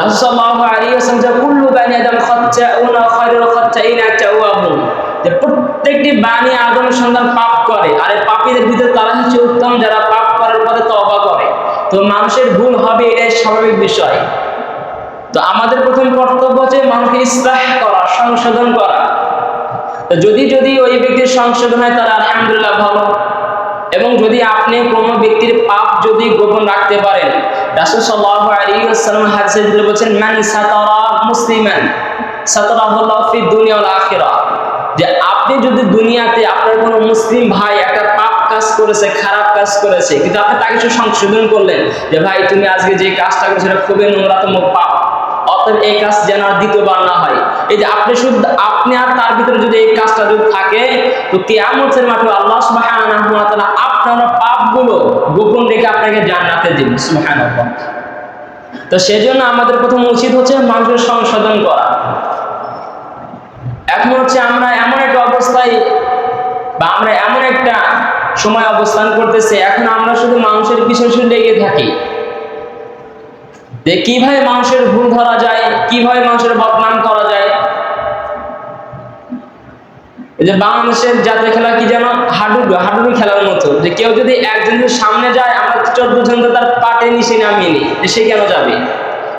রাসূলুল্লাহ আলাইহি ওয়াসাল্লাম যে কুল্লু বানি আদম খাত্তাউনা খায়রুল খাত্তাইনা তাওয়াবুন যে প্রত্যেকটি বানি আদমের সন্তান পাপ করে, আর পাপীদের ভিতরে তারা হচ্ছে উত্তম, যারা পাপ করার পরে তওবা করে। তো মানুষের ভুল হবে, এটাই স্বাভাবিক বিষয়। তো আমাদের প্রথম কর্তব্য হচ্ছে মানুষকে ইসলাহ করা, সংশোধন করা। তো যদি যদি ওই ব্যক্তির সংশোধন হয়, তাহলে আলহামদুলিল্লাহ ভালো। এবং যদি আপনি কোনো ব্যক্তির পাপ যদি গোপন রাখতে পারেন, রাসূল সাল্লাল্লাহু আলাইহি ওয়াসাল্লাম হাদিসে দিলে বলেছেন, মান সাতারা মুসলিমান সাতারাহুল্লাহ ফি দুনিয়া আখিরা। যে আপনি যদি দুনিয়াতে আপনার কোনো মুসলিম ভাই একটা পাপ কাজ করেছে, খারাপ কাজ করেছে, কিন্তু আপনি তাকে শুধু সংশোধন করলেন যে, ভাই, তুমি আজকে যে কাজটা করেছ সেটা খুবই নোংরাতম পাপ। অতএব এই কাজ যেন আর দ্বিতীয়বার না হয়। এই যে আপনি শুধু, আপনি আর তার ভিতরে যদি এই কাজটা যদি থাকে, তো কিয়ামতের মাঠে আল্লাহ সুবহানাহু গোপন রেখে আপনাকে জান্নাতে দিবেন সুবহানাল্লাহ। তো সেজন্য আমাদের প্রথম উচিত হচ্ছে মানুষের সংশোধন করা। এখন হচ্ছে আমরা এমন একটা অবস্থায় বা আমরা এমন একটা সময় অবস্থান করতেছি, এখন আমরা শুধু মানুষের পিছনে লেগে থাকি। যে কীভাবে মানুষের ভুল ধরা যায়, কীভাবে মানুষের যে বাংলাদেশের জাতীয় খেলা কি যেন হাডুডু হাডুডু খেলার মতো। যে কেউ যদি একজন যদি সামনে যায়, আমরা চোদ্দ জন তার পাটে নিচে নামিয়ে নিই সে কেন যাবে?